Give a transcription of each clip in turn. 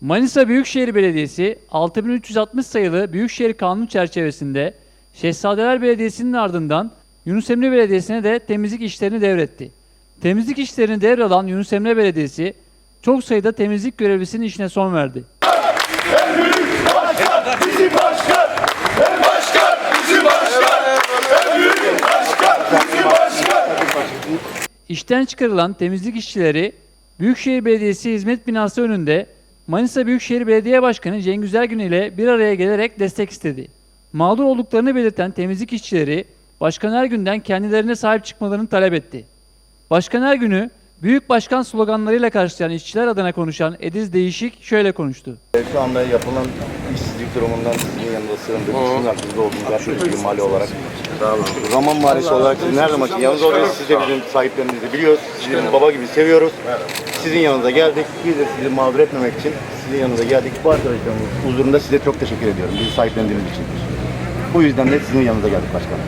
Manisa Büyükşehir Belediyesi 6360 sayılı Büyükşehir Kanunu çerçevesinde Şehzadeler Belediyesi'nin ardından Yunus Emre Belediyesi'ne de temizlik işlerini devretti. Temizlik işlerini devralan Yunus Emre Belediyesi çok sayıda temizlik görevlisinin işine son verdi. Bizim başkan, en başkan, bizim başkan, en büyük başkan, bizim başkan. İşten çıkarılan temizlik işçileri Büyükşehir Belediyesi Hizmet Binası önünde Manisa Büyükşehir Belediye Başkanı Cengiz Ergün ile bir araya gelerek destek istedi. Mağdur olduklarını belirten temizlik işçileri Başkan Ergün'den kendilerine sahip çıkmalarını talep etti. Başkan Ergün'ü Büyük Başkan sloganlarıyla karşılayan işçiler adına konuşan Ediz Değişik şöyle konuştu. Şu anda yapılan işsizlik durumundan sizin yanında sığındırdık. Sizin hakkınızda olduğunuz yaklaşık bir mali olarak. Zaman mahallesi olarak sizin her zaman yanınızda oluyoruz. Siz de bizim sahiplerinizi biliyoruz. Sizin baba gibi seviyoruz. Sizin yanınıza geldik. Biz de sizi mağdur etmemek için sizin yanınıza geldik. Bu arkadaşlarımız huzurunda size çok teşekkür ediyorum. Bizi sahiplendiğiniz için. Bu yüzden de sizin yanınıza geldik başkanım.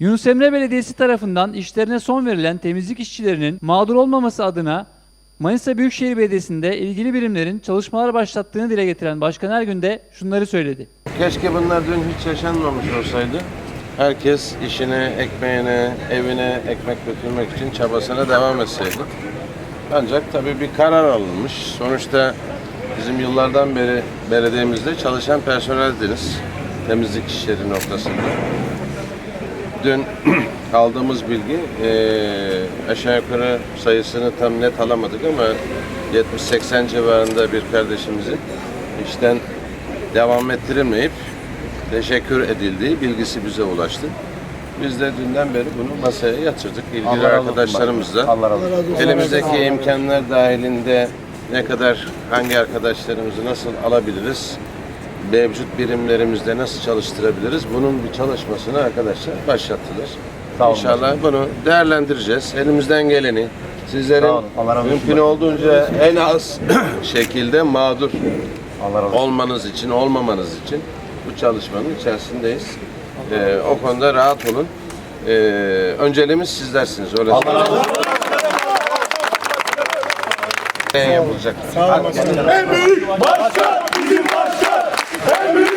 Yunus Emre Belediyesi tarafından işlerine son verilen temizlik işçilerinin mağdur olmaması adına Manisa Büyükşehir Belediyesi'nde ilgili birimlerin çalışmalar başlattığını dile getiren Başkan Ergün de şunları söyledi. Keşke bunlar dün hiç yaşanmamış olsaydı. Herkes işine, ekmeğine, evine ekmek götürmek için çabasına devam etseydi. Ancak tabii bir karar alınmış. Sonuçta bizim yıllardan beri belediyemizde çalışan personeldiniz. Temizlik işleri noktasında. Dün aldığımız bilgi eee, aşağı yukarı sayısını tam net alamadık ama 70-80 civarında bir kardeşimizin işten devam ettirilmeyip teşekkür edildiği bilgisi bize ulaştı. Biz de dünden beri bunu masaya yatırdık. İlgili Allah arkadaşlarımızla. Allah razı olsun. Elimizdeki imkanlar dahilinde ne kadar hangi arkadaşlarımızı nasıl alabiliriz? Mevcut birimlerimizde nasıl çalıştırabiliriz? Bunun bir çalışmasını arkadaşlar başlattılar. Sağ olun İnşallah bunu değerlendireceğiz. Elimizden geleni sizlerin Sağ olun. Allah razı olsun mümkün olduğunca en az şekilde mağdur Allah razı olsun. olmanız için, olmamanız için bu çalışmanın içerisindeyiz. Ee, o konuda rahat olun. Ee, önceliğimiz sizlersiniz. Öyle Allah razı olsun. yapılacak. En büyük başkan, bizim başkan, en büyük